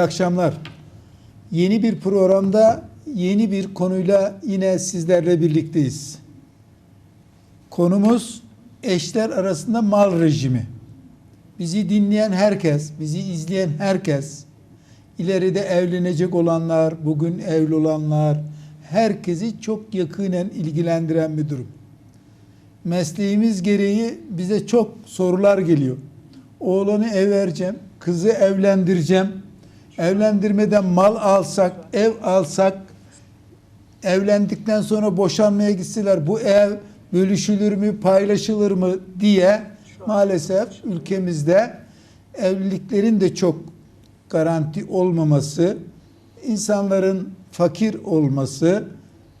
İyi akşamlar. Yeni bir programda yeni bir konuyla yine sizlerle birlikteyiz. Konumuz eşler arasında mal rejimi. Bizi dinleyen herkes, bizi izleyen herkes, ileride evlenecek olanlar, bugün evli olanlar, herkesi çok yakinen ilgilendiren bir durum. Mesleğimiz gereği bize çok sorular geliyor. Oğlanı ev vereceğim, kızı evlendireceğim. Evlendirmeden mal alsak, ev alsak, evlendikten sonra boşanmaya gitseler bu ev bölüşülür mü, paylaşılır mı diye maalesef ülkemizde evliliklerin de çok garanti olmaması, insanların fakir olması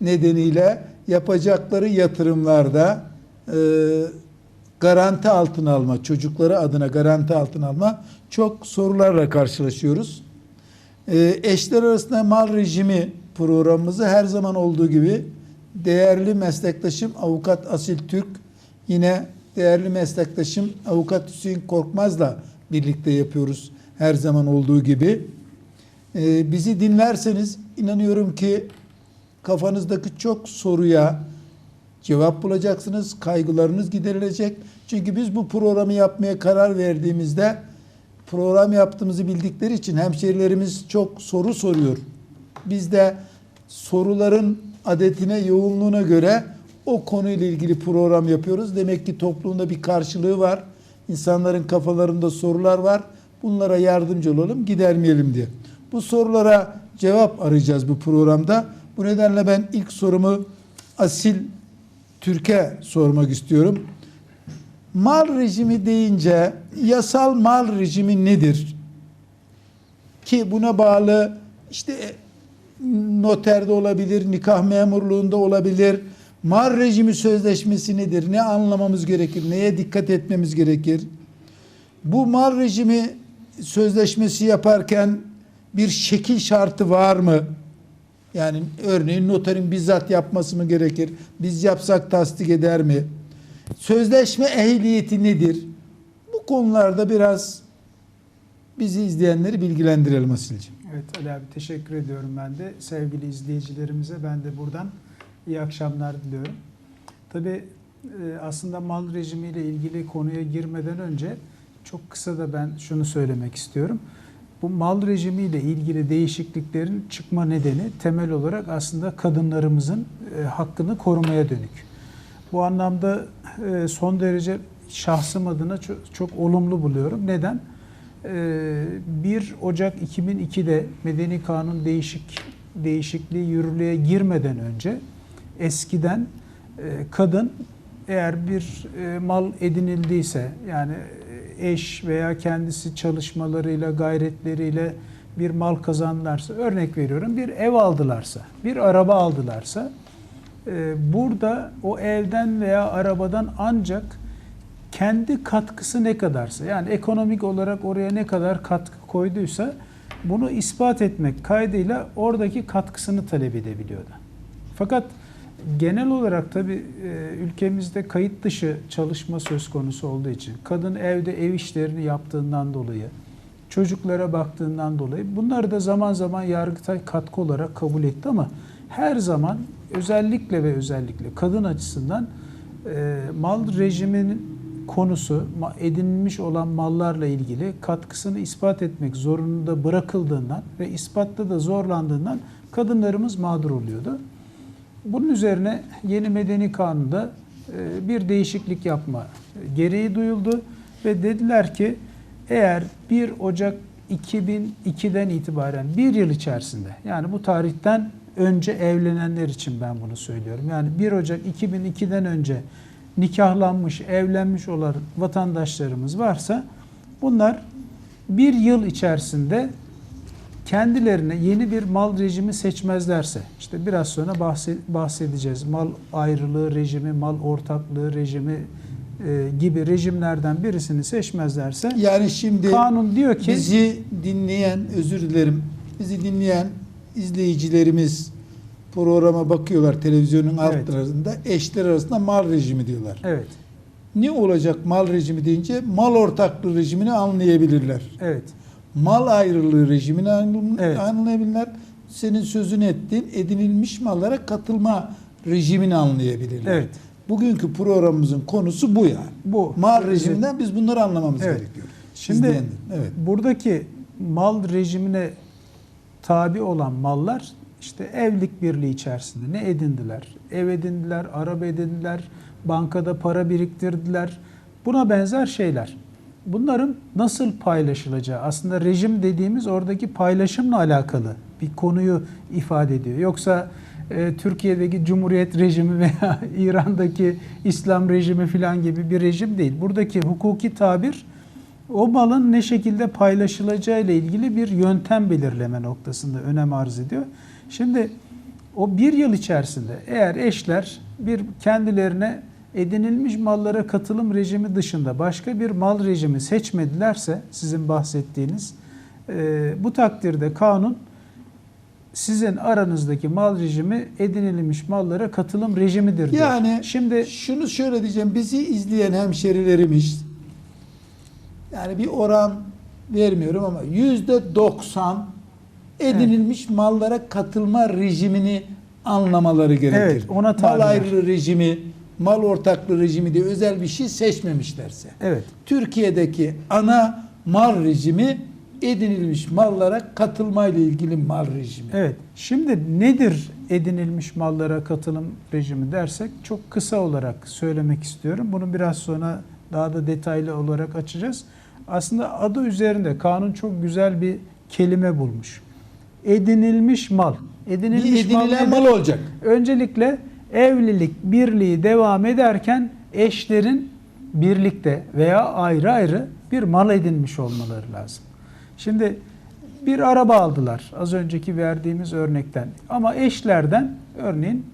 nedeniyle yapacakları yatırımlarda e, garanti altına alma, çocukları adına garanti altına alma çok sorularla karşılaşıyoruz. E, eşler arasında mal rejimi programımızı her zaman olduğu gibi değerli meslektaşım avukat Asil Türk yine değerli meslektaşım avukat Hüseyin Korkmaz'la birlikte yapıyoruz her zaman olduğu gibi. E, bizi dinlerseniz inanıyorum ki kafanızdaki çok soruya cevap bulacaksınız, kaygılarınız giderilecek. Çünkü biz bu programı yapmaya karar verdiğimizde program yaptığımızı bildikleri için hemşerilerimiz çok soru soruyor. Biz de soruların adetine, yoğunluğuna göre o konuyla ilgili program yapıyoruz. Demek ki toplumda bir karşılığı var. İnsanların kafalarında sorular var. Bunlara yardımcı olalım, gidermeyelim diye. Bu sorulara cevap arayacağız bu programda. Bu nedenle ben ilk sorumu Asil Türk'e sormak istiyorum. Mal rejimi deyince yasal mal rejimi nedir? Ki buna bağlı işte noterde olabilir, nikah memurluğunda olabilir. Mal rejimi sözleşmesi nedir? Ne anlamamız gerekir? Neye dikkat etmemiz gerekir? Bu mal rejimi sözleşmesi yaparken bir şekil şartı var mı? Yani örneğin noterin bizzat yapması mı gerekir? Biz yapsak tasdik eder mi? Sözleşme ehliyeti nedir? Konularda biraz bizi izleyenleri bilgilendirelim Asilciğim. Evet Ali abi teşekkür ediyorum ben de. Sevgili izleyicilerimize ben de buradan iyi akşamlar diliyorum. Tabii e, aslında mal rejimiyle ilgili konuya girmeden önce çok kısa da ben şunu söylemek istiyorum. Bu mal rejimiyle ilgili değişikliklerin çıkma nedeni temel olarak aslında kadınlarımızın e, hakkını korumaya dönük. Bu anlamda e, son derece şahsım adına çok, çok olumlu buluyorum. Neden? 1 Ocak 2002'de Medeni Kanun değişik değişikliği yürürlüğe girmeden önce eskiden e, kadın eğer bir e, mal edinildiyse yani eş veya kendisi çalışmalarıyla gayretleriyle bir mal kazandılarsa örnek veriyorum bir ev aldılarsa bir araba aldılarsa e, burada o evden veya arabadan ancak kendi katkısı ne kadarsa yani ekonomik olarak oraya ne kadar katkı koyduysa bunu ispat etmek kaydıyla oradaki katkısını talep edebiliyordu. Fakat genel olarak tabi ülkemizde kayıt dışı çalışma söz konusu olduğu için kadın evde ev işlerini yaptığından dolayı çocuklara baktığından dolayı bunları da zaman zaman Yargıtay katkı olarak kabul etti ama her zaman özellikle ve özellikle kadın açısından mal rejiminin konusu edinilmiş olan mallarla ilgili katkısını ispat etmek zorunda bırakıldığından ve ispatta da zorlandığından kadınlarımız mağdur oluyordu. Bunun üzerine yeni medeni kanunda bir değişiklik yapma gereği duyuldu ve dediler ki eğer 1 Ocak 2002'den itibaren bir yıl içerisinde yani bu tarihten önce evlenenler için ben bunu söylüyorum. Yani 1 Ocak 2002'den önce nikahlanmış, evlenmiş olan vatandaşlarımız varsa bunlar bir yıl içerisinde kendilerine yeni bir mal rejimi seçmezlerse işte biraz sonra bahsedeceğiz. Mal ayrılığı rejimi, mal ortaklığı rejimi e, gibi rejimlerden birisini seçmezlerse yani şimdi kanun diyor ki bizi dinleyen özür dilerim bizi dinleyen izleyicilerimiz programa bakıyorlar televizyonun altlarında evet. eşler arasında mal rejimi diyorlar. Evet. Ne olacak mal rejimi deyince mal ortaklığı rejimini anlayabilirler. Evet. mal ayrılığı rejimini anlam- Evet. anlayabilirler. Senin sözünü ettiğin edinilmiş mallara katılma rejimini anlayabilirler. Evet. Bugünkü programımızın konusu bu yani. Bu. Mal rejiminden biz bunları anlamamız Evet. gerekiyor. Şimdi İzleyenler. evet. buradaki mal rejimine tabi olan mallar işte evlilik birliği içerisinde ne edindiler? Ev edindiler, araba edindiler, bankada para biriktirdiler. Buna benzer şeyler. Bunların nasıl paylaşılacağı aslında rejim dediğimiz oradaki paylaşımla alakalı bir konuyu ifade ediyor. Yoksa e, Türkiye'deki Cumhuriyet rejimi veya İran'daki İslam rejimi falan gibi bir rejim değil. Buradaki hukuki tabir o malın ne şekilde paylaşılacağı ile ilgili bir yöntem belirleme noktasında önem arz ediyor. Şimdi o bir yıl içerisinde eğer eşler bir kendilerine edinilmiş mallara katılım rejimi dışında başka bir mal rejimi seçmedilerse sizin bahsettiğiniz e, bu takdirde kanun sizin aranızdaki mal rejimi edinilmiş mallara katılım rejimidir diyor. Yani şimdi şunu şöyle diyeceğim. Bizi izleyen hemşerilerimiz yani bir oran vermiyorum ama yüzde 90 edinilmiş mallara katılma rejimini anlamaları gerekir. Evet, ona mal ayrılığı rejimi, mal ortaklığı rejimi diye özel bir şey seçmemişlerse. evet Türkiye'deki ana mal rejimi edinilmiş mallara katılmayla ilgili mal rejimi. Evet. Şimdi nedir edinilmiş mallara katılım rejimi dersek çok kısa olarak söylemek istiyorum. Bunu biraz sonra daha da detaylı olarak açacağız. Aslında adı üzerinde kanun çok güzel bir kelime bulmuş. Edinilmiş mal. Bir Edinilmiş mal, edinilen nedir? mal olacak. Öncelikle evlilik birliği devam ederken eşlerin birlikte veya ayrı ayrı bir mal edinmiş olmaları lazım. Şimdi bir araba aldılar az önceki verdiğimiz örnekten ama eşlerden örneğin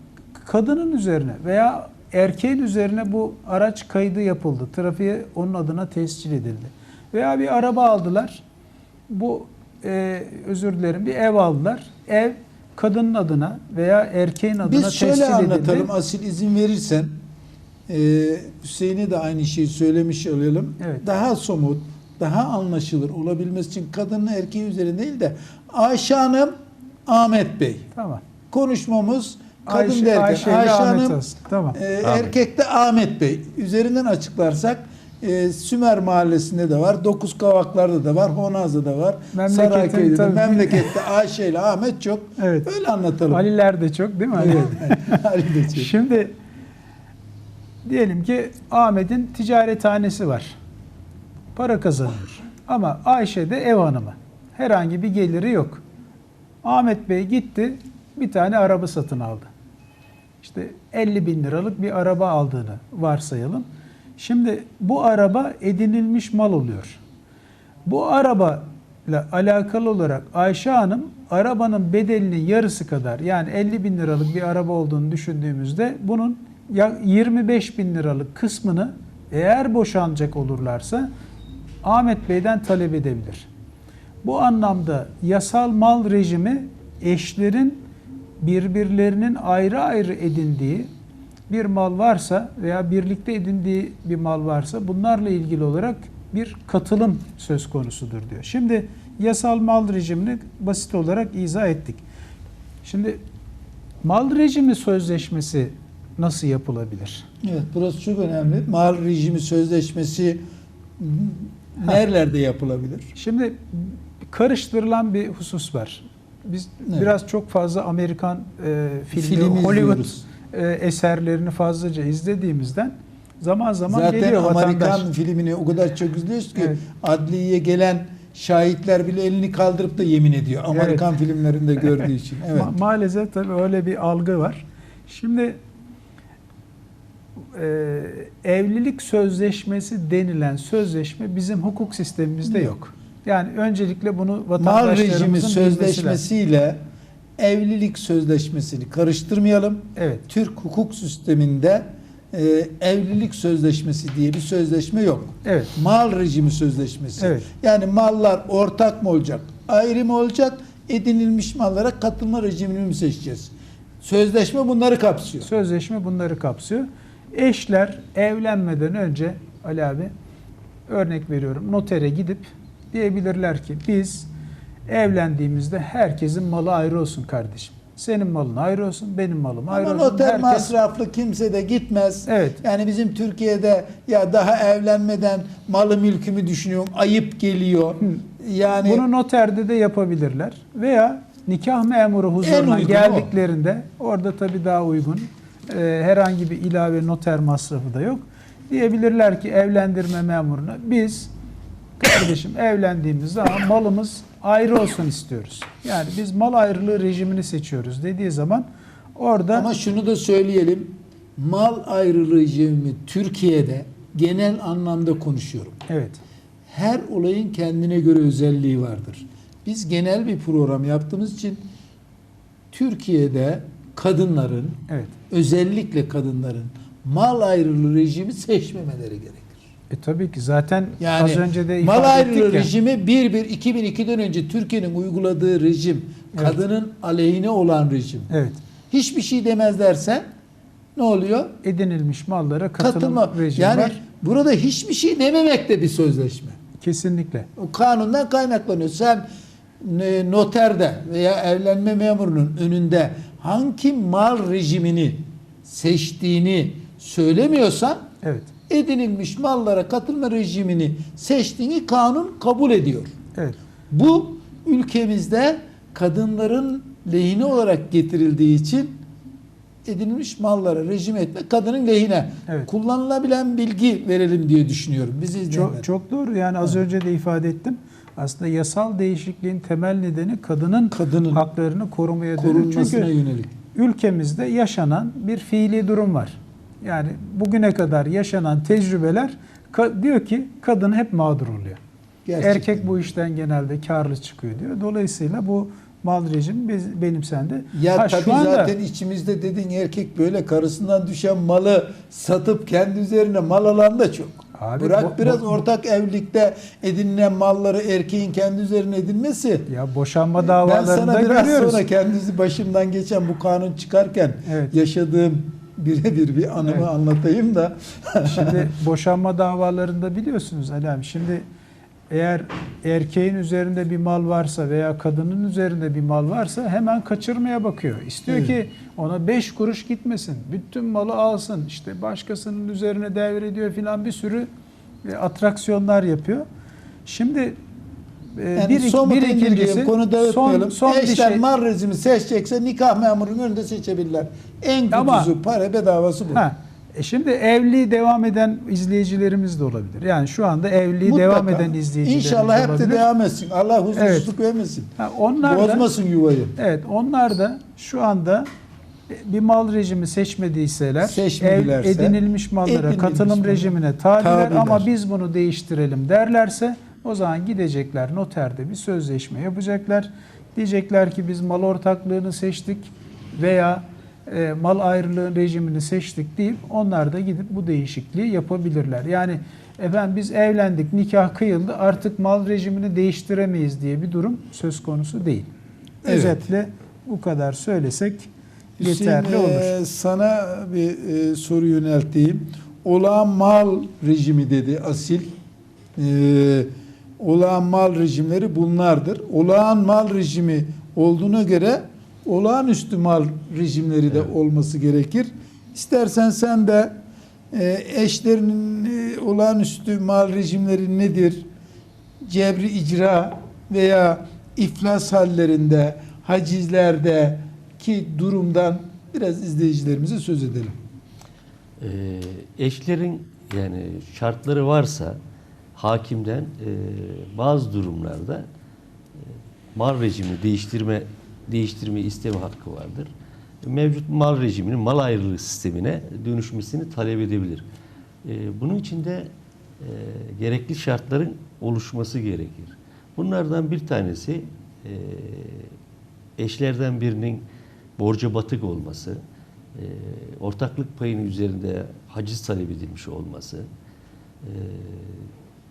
kadının üzerine veya erkeğin üzerine bu araç kaydı yapıldı. Trafiğe onun adına tescil edildi. Veya bir araba aldılar. Bu e, özür dilerim bir ev aldılar. Ev kadının adına veya erkeğin adına Biz şöyle tescil anlatalım edildi. asil izin verirsen. Ee, Hüseyin'e de aynı şeyi söylemiş olalım. Evet. Daha somut, daha anlaşılır olabilmesi için kadının erkeği üzerinde değil de Ayşe Hanım, Ahmet Bey. Tamam. Konuşmamız kadın Ayşe, derken Ayşe Ayşe, Hanım. Tamam. e, erkekte Ahmet Bey. Üzerinden açıklarsak e, Sümer Mahallesi'nde de var, Dokuz Kavaklar'da da var, Honaz'da da var, Memleketin Sarayköy'de de. tabii. Memlekette Ayşe ile Ahmet çok. Evet. Öyle anlatalım. Aliler de çok değil mi? Ali? Evet. Ali de çok. Şimdi diyelim ki Ahmet'in ticarethanesi var. Para kazanıyor. Ama Ayşe de ev hanımı. Herhangi bir geliri yok. Ahmet Bey gitti bir tane araba satın aldı. İşte 50 bin liralık bir araba aldığını varsayalım. Şimdi bu araba edinilmiş mal oluyor. Bu arabayla alakalı olarak Ayşe Hanım arabanın bedelinin yarısı kadar yani 50 bin liralık bir araba olduğunu düşündüğümüzde bunun ya 25 bin liralık kısmını eğer boşanacak olurlarsa Ahmet Bey'den talep edebilir. Bu anlamda yasal mal rejimi eşlerin birbirlerinin ayrı ayrı edindiği bir mal varsa veya birlikte edindiği bir mal varsa bunlarla ilgili olarak bir katılım söz konusudur diyor. Şimdi yasal mal rejimini basit olarak izah ettik. Şimdi mal rejimi sözleşmesi nasıl yapılabilir? Evet, burası çok önemli. Mal rejimi sözleşmesi nerelerde yapılabilir? Şimdi karıştırılan bir husus var. Biz Evet. biraz çok fazla Amerikan e, filmi, Film Hollywood izliyoruz. E, eserlerini fazlaca izlediğimizden zaman zaman Zaten geliyor Amerikan vatandaş. filmini o kadar çok izliyoruz ki Evet. adliyeye gelen şahitler bile elini kaldırıp da yemin ediyor. Amerikan filmlerinde gördüğü için. Evet. Ma- maalesef tabii öyle bir algı var. Şimdi e, evlilik sözleşmesi denilen sözleşme bizim hukuk sistemimizde Yok. yok. Yani öncelikle bunu Mal vatandaşlarımızın rejimi bilmesi lazım. Evlilik sözleşmesini karıştırmayalım. Evet. Türk hukuk sisteminde e, evlilik sözleşmesi diye bir sözleşme yok. Evet. Mal rejimi sözleşmesi. Evet. Yani mallar ortak mı olacak, ayrı mı olacak, edinilmiş mallara katılma rejimini mi seçeceğiz? Sözleşme bunları kapsıyor. Sözleşme bunları kapsıyor. Eşler evlenmeden önce Ali abi örnek veriyorum notere gidip Diyebilirler ki biz evlendiğimizde herkesin malı ayrı olsun kardeşim. Senin malın ayrı olsun, benim malım ayrı Ama olsun. noter Herkes- masraflı kimse de gitmez. Evet. Yani bizim Türkiye'de ya daha evlenmeden malı mülkümü düşünüyorum ayıp geliyor. Yani Bunu noterde de yapabilirler. Veya nikah memuru huzuruna geldiklerinde orada tabii daha uygun. Ee, herhangi bir ilave noter masrafı da yok. Diyebilirler ki evlendirme memuruna biz kardeşim evlendiğimiz zaman malımız ayrı olsun istiyoruz. Yani biz mal ayrılığı rejimini seçiyoruz dediği zaman orada Ama şunu da söyleyelim. Mal ayrılığı rejimi Türkiye'de genel anlamda konuşuyorum. evet Her olayın kendine göre özelliği vardır. Biz genel bir program yaptığımız için Türkiye'de kadınların evet. özellikle kadınların mal ayrılığı rejimi seçmemeleri gerekir. E tabii ki zaten Yani az önce de ifade ayrılığı ettik ya. rejimi 1-1-2002'den önce Türkiye'nin uyguladığı rejim Evet. kadının aleyhine olan rejim. Evet. Hiçbir şey demezlerse ne oluyor? Edinilmiş mallara katılım Katılma. rejimi Yani var. burada hiçbir şey dememek de bir sözleşme. Kesinlikle. O kanundan kaynaklanıyor. Sen e, noterde veya evlenme memurunun önünde hangi mal rejimini seçtiğini söylemiyorsan Evet. Edinilmiş mallara katılma rejimini seçtiğini kanun kabul ediyor. Evet. Bu ülkemizde kadınların lehine olarak getirildiği için edinilmiş mallara rejim etme kadının lehine. Evet. Kullanılabilen bilgi verelim diye düşünüyorum. Bizi izleyenler. Çok, çok doğru. Yani az önce de ifade ettim. Aslında yasal değişikliğin temel nedeni kadının, Kadının haklarını korumaya dönük. Çünkü yönelik. ülkemizde yaşanan bir fiili durum var. Yani bugüne kadar yaşanan tecrübeler diyor ki kadın hep mağdur oluyor. Gerçekten. Erkek bu işten genelde karlı çıkıyor diyor. Dolayısıyla bu mal rejimi biz- benimsendi. Ya Ha, tabii şu anda- zaten içimizde dediğin erkek böyle karısından düşen malı satıp kendi üzerine mal alan da çok. Abi Bırak bu- biraz bu- ortak evlilikte edinilen malları erkeğin kendi üzerine edinmesi. Ya boşanma Ben davalarında sana biraz görüyoruz. sonra kendisi başımdan geçen bu kanun çıkarken Evet. yaşadığım birebir bir anımı Evet. anlatayım da. Şimdi boşanma davalarında biliyorsunuz Ali abi şimdi eğer erkeğin üzerinde bir mal varsa veya kadının üzerinde bir mal varsa hemen kaçırmaya bakıyor. İstiyor Evet. ki ona 5 kuruş gitmesin. Bütün malı alsın. İşte başkasının üzerine devrediyor filan bir sürü e, atraksiyonlar yapıyor. Şimdi Yani bir, somut bir ikincisi konu dağıtmayalım. son, son Eşler şey. mal rejimi seçecekse nikah memurunun önünde seçebilirler. En Ama- kutusu para bedavası bu. Ha, e şimdi evliliği devam eden izleyicilerimiz de olabilir. Yani şu anda evliliği Mutlaka. devam eden izleyicilerimiz İnşallah hep olabilir. de devam etsin. Allah huzursuzluk vermesin. Ha, onlar da, Bozmasın yuvayı. evet, onlar da şu anda bir mal rejimi seçmediyseler, ev edinilmiş mallara edinilmiş katılım mal- rejimine tabiler tabiler. ama biz bunu değiştirelim derlerse o zaman gidecekler noterde bir sözleşme yapacaklar. Diyecekler ki biz mal ortaklığını seçtik veya e, mal ayrılığın rejimini seçtik deyip onlar da gidip bu değişikliği yapabilirler. Yani efendim biz evlendik, nikah kıyıldı artık mal rejimini değiştiremeyiz diye bir durum söz konusu değil. Evet. Özetle bu kadar söylesek Hüseyin, yeterli olur. e, sana bir e, soru yönelteyim. Olağan mal rejimi dedi Asil. E, olağan mal rejimleri bunlardır. Olağan mal rejimi olduğuna göre olağanüstü mal rejimleri de olması gerekir. İstersen sen de e, eşlerinin e, olağanüstü mal rejimleri nedir? Cebri icra veya iflas hallerinde, hacizlerde ki durumdan biraz izleyicilerimize söz edelim. Ee, eşlerin yani şartları varsa hakimden e, bazı durumlarda e, mal rejimini değiştirme değiştirme isteme hakkı vardır. Mevcut mal rejiminin mal ayrılığı sistemine dönüşmesini talep edebilir. E, bunun için de e, gerekli şartların oluşması gerekir. Bunlardan bir tanesi e, eşlerden birinin borca batık olması, e, ortaklık payının üzerinde haciz talep edilmiş olması, e,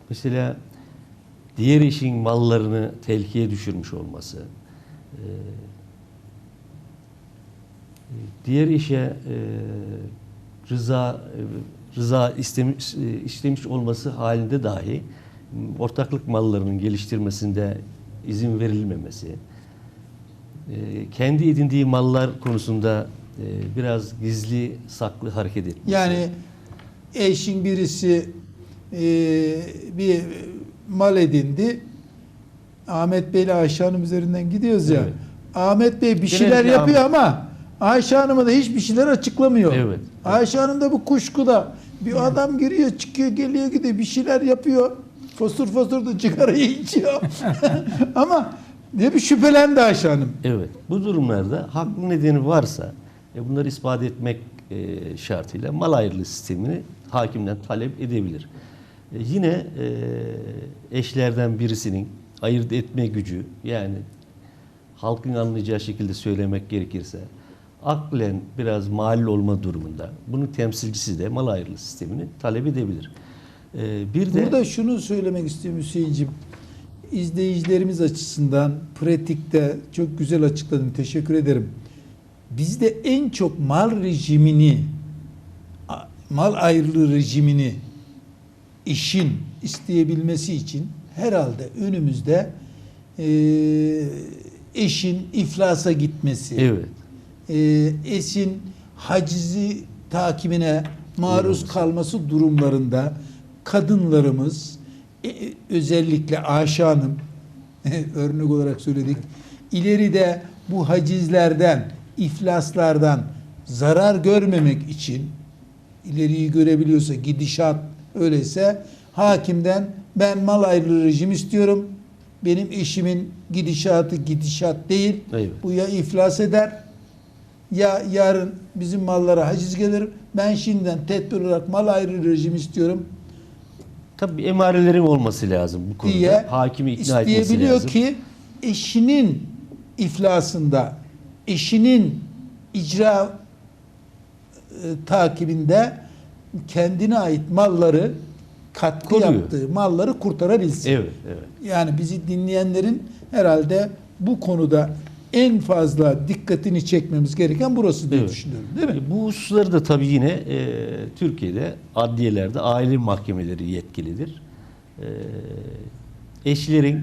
mesela diğer eşin mallarını telkiye düşürmüş olması, e, diğer eşe e, rıza e, rıza istemiş, e, istemiş olması halinde dahi ortaklık mallarının geliştirmesinde izin verilmemesi, kendi edindiği mallar konusunda biraz gizli saklı hareket etmesi. Yani eşin birisi e, bir mal edindi. Ahmet Bey ile Ayşe Hanım üzerinden gidiyoruz ya. Evet. Ahmet Bey bir şeyler Genellikle yapıyor Ahmet- ama Ayşe Hanım'a da hiçbir şeyler açıklamıyor. Evet. Ayşe Hanım da bu kuşkuda. Bir adam giriyor, çıkıyor, geliyor, gidiyor, bir şeyler yapıyor. Fosur fosur da cigarayı içiyor. ama ne bir şüphelendi Ayşe Hanım. Evet. Bu durumlarda haklı nedeni varsa e, bunları ispat etmek e, şartıyla mal ayrılığı sistemini hakimden talep edebilir. E, yine e, eşlerden birisinin ayırt etme gücü yani halkın anlayacağı şekilde söylemek gerekirse aklen biraz mal olma durumunda bunun temsilcisi de mal ayrılığı sistemini talep edebilir. E, bir de Burada şunu söylemek istiyorum Hüseyin'ciğim. İzleyicilerimiz açısından pratikte çok güzel açıkladın. Teşekkür ederim. Bizde en çok mal rejimini, mal ayrılığı rejimini işin isteyebilmesi için herhalde önümüzde eee, eşin iflasa gitmesi, evet. e, esin hacizi takibine maruz kalması durumlarında kadınlarımız e, e, özellikle Ayşe Hanım örnek olarak söyledik ileride bu hacizlerden iflaslardan zarar görmemek için ileriyi görebiliyorsa gidişat öyleyse hakimden ben mal ayrılığı rejim istiyorum benim eşimin gidişatı gidişat değil Evet. bu ya iflas eder ya yarın bizim mallara haciz gelir. Ben şimdiden tedbir olarak mal ayrı rejim istiyorum tabii emarelerin olması lazım bu konuda. diye Hakimi ikna etmesi isteyebiliyor lazım. ki eşinin iflasında, eşinin icra e, takibinde kendine ait malları katkı Koruyor. yaptığı malları kurtarabilsin. Evet, evet. Yani bizi dinleyenlerin herhalde bu konuda en fazla dikkatini çekmemiz gereken burası diye Evet. düşünüyorum. Değil mi? E, Bu hususları da tabii yine e, Türkiye'de adliyelerde aile mahkemeleri yetkilidir. E, eşlerin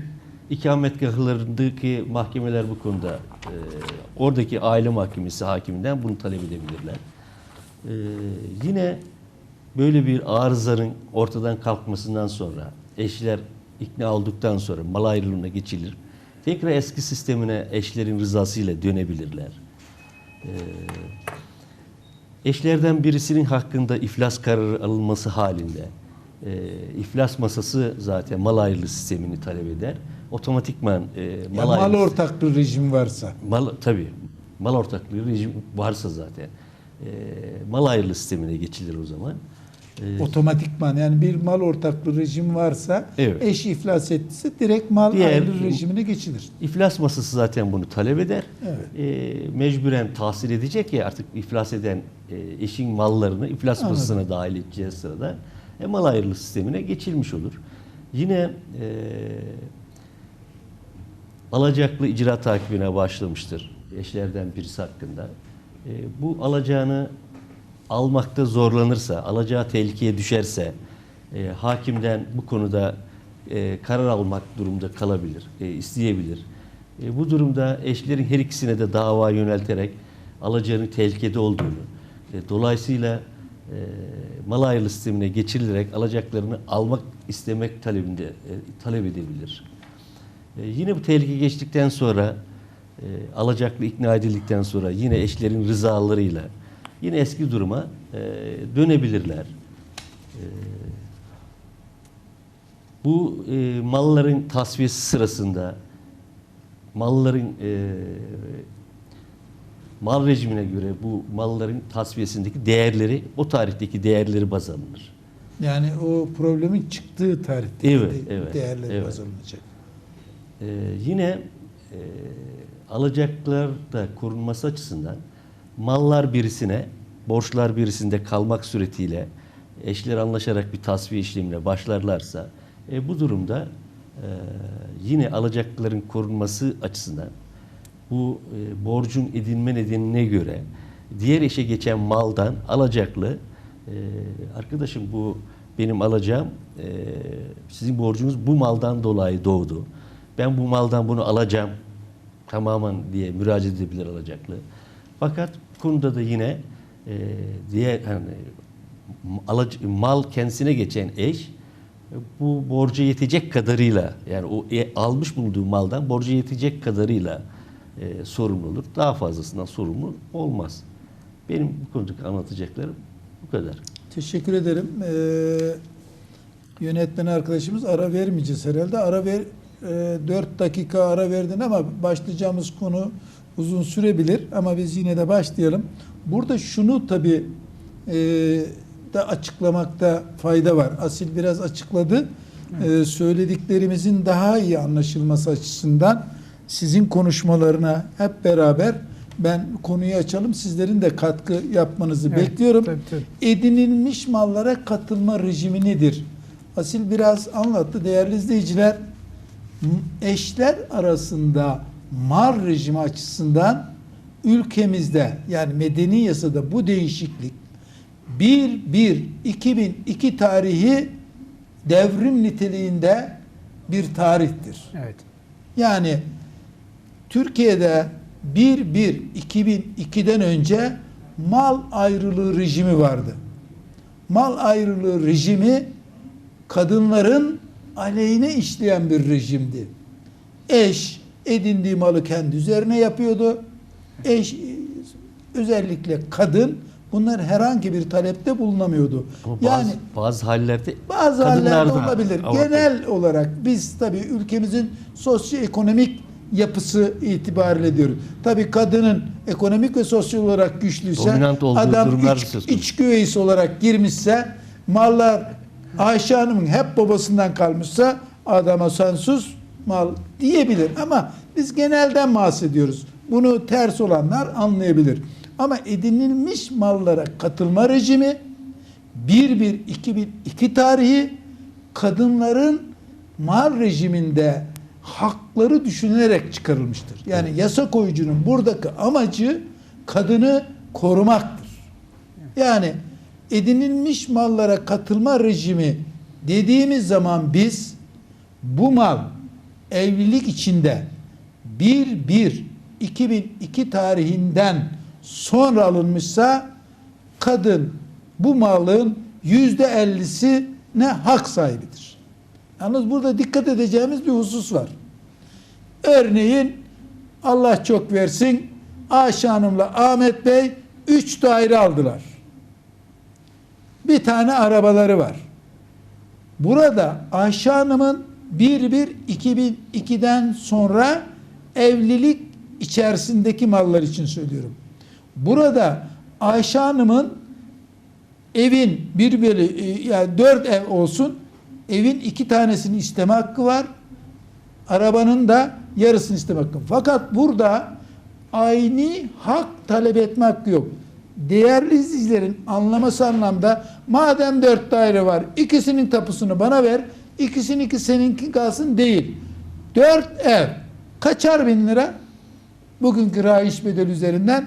ikametgahlarındaki mahkemeler bu konuda e, oradaki aile mahkemesi hakiminden bunu talep edebilirler. E, yine böyle bir arızanın ortadan kalkmasından sonra eşler ikna olduktan sonra mal ayrılığına geçilir. Tekrar eski sistemine eşlerin rızasıyla dönebilirler. Eşlerden birisinin hakkında iflas kararı alınması halinde e, iflas masası zaten mal ayrılığı sistemini talep eder. Otomatikman e, Ya mal, mal ayrılığı- ortaklığı rejim varsa. mal tabii mal ortaklığı rejim varsa zaten e, mal ayrılığı sistemine geçilir o zaman. E, Otomatikman yani bir mal ortaklığı rejim varsa Evet. eş iflas ettiyse direkt mal Diğer- ayrılığı rejimine geçilir. İflas masası zaten bunu talep eder. Evet. E, mecburen tahsil edecek ya artık iflas eden e, eşin mallarını iflas Anladım. masasına dahil edeceğiz sırada e, mal ayrılığı sistemine geçilmiş olur. Yine e, alacaklı icra takibine başlamıştır eşlerden birisi hakkında. E, bu alacağını almakta zorlanırsa, alacağı tehlikeye düşerse e, hakimden bu konuda e, karar almak durumda kalabilir, e, isteyebilir. E, bu durumda eşlerin her ikisine de dava yönelterek alacağının tehlikede olduğunu, e, dolayısıyla e, mal ayrılığı sistemine geçirilerek alacaklarını almak istemek talebinde e, talep edebilir. E, yine bu tehlike geçtikten sonra e, alacaklı ikna edildikten sonra yine eşlerin rızalarıyla yine eski duruma e, dönebilirler. E, bu e, malların tasfiyesi sırasında malların e, mal rejimine göre bu malların tasfiyesindeki değerleri o tarihteki değerleri baz alınır. Yani o problemin çıktığı tarihte Evet, de- evet, değerler evet. baz alınacak. Ee, yine e, alacaklar da korunması açısından mallar birisine, borçlar birisinde kalmak suretiyle eşler anlaşarak bir tasfiye işlemine başlarlarsa e, bu durumda e, yine alacakların korunması açısından bu e, borcun edinme nedenine göre diğer eşe geçen maldan alacaklı e, arkadaşım bu benim alacağım e, sizin borcunuz bu maldan dolayı doğdu. Ben bu maldan bunu alacağım tamamen diye müracaat edebilir alacaklı. Fakat konuda da yine e, diğer hani alıcı, mal kendisine geçen eş bu borca yetecek kadarıyla yani o e, almış bulunduğu maldan borca yetecek kadarıyla e, sorumlu olur. Daha fazlasından sorumlu olmaz. Benim bu konudaki anlatacaklarım bu kadar. Teşekkür ederim. Ee, yönetmen arkadaşımız ara vermeyeceğiz herhalde. Ara ver e, 4 dakika ara verdin ama başlayacağımız konu uzun sürebilir ama biz yine de başlayalım. Burada şunu tabii e, da açıklamakta fayda var. Asil biraz açıkladı. Ee, söylediklerimizin daha iyi anlaşılması açısından sizin konuşmalarına hep beraber ben konuyu açalım. Sizlerin de katkı yapmanızı Evet, bekliyorum tabii, tabii. edinilmiş mallara katılma rejimi nedir? Asil biraz anlattı değerli izleyiciler. Eşler arasında mal rejimi açısından ülkemizde yani medeni yasada bu değişiklik 1-1-2002 tarihi devrim niteliğinde bir tarihtir. Evet. Yani Türkiye'de 1-1-2002'den önce mal ayrılığı rejimi vardı. Mal ayrılığı rejimi kadınların aleyhine işleyen bir rejimdi. Eş edindiği malı kendi üzerine yapıyordu. Eş özellikle kadın bunlar herhangi bir talepte bulunamıyordu. Bazı, yani bazı hallerde bazı kadınlar hallerde da- olabilir. Ama- Genel olarak biz tabii ülkemizin sosyoekonomik yapısı itibariyle diyoruz. Tabii kadının ekonomik ve sosyal olarak güçlüyse adam iç, iç güveysi olarak girmişse mallar Ayşe Hanım'ın hep babasından kalmışsa adama sonsuz mal diyebilir. Ama biz genelden bahsediyoruz. Bunu ters olanlar anlayabilir. Ama edinilmiş mallara katılma rejimi 1-1-2002 tarihi kadınların mal rejiminde hakları düşünülerek çıkarılmıştır. Yani yasa koyucunun buradaki amacı kadını korumaktır. Yani edinilmiş mallara katılma rejimi dediğimiz zaman biz bu mal evlilik içinde 1-1-2002 tarihinden sonra alınmışsa kadın bu malın yüzde ellisi ne hak sahibidir. Yalnız burada dikkat edeceğimiz bir husus var. Örneğin Allah çok versin Ayşe Hanım'la Ahmet Bey üç daire aldılar. Bir tane arabaları var. Burada Ayşe Hanım'ın 1-1-2002'den sonra evlilik içerisindeki mallar için söylüyorum. Burada Ayşe Hanım'ın evin bir bölü e, yani dört ev olsun evin iki tanesini isteme hakkı var. Arabanın da yarısını isteme hakkı. Fakat burada aynı hak talep etme hakkı yok. Değerli izleyicilerin anlaması anlamda madem dört daire var ikisinin tapusunu bana ver ikisininki seninki kalsın değil. Dört ev kaçar bin lira? Bugünkü rayiç bedeli üzerinden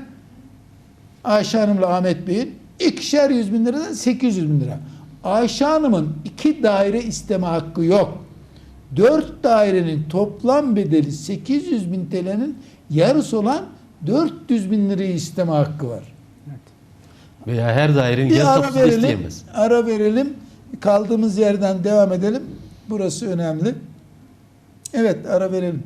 Ayşe Hanım'la Ahmet Bey'in ikişer yüz bin liradan 800 bin lira. Ayşe Hanım'ın iki daire isteme hakkı yok. Dört dairenin toplam bedeli 800 bin TL'nin yarısı olan 400 bin lirayı isteme hakkı var. evet. Veya her dairenin Bir yarı ara tapusunu verelim. isteyemez. Ara verelim. Kaldığımız yerden devam edelim. Burası önemli. Evet ara verelim.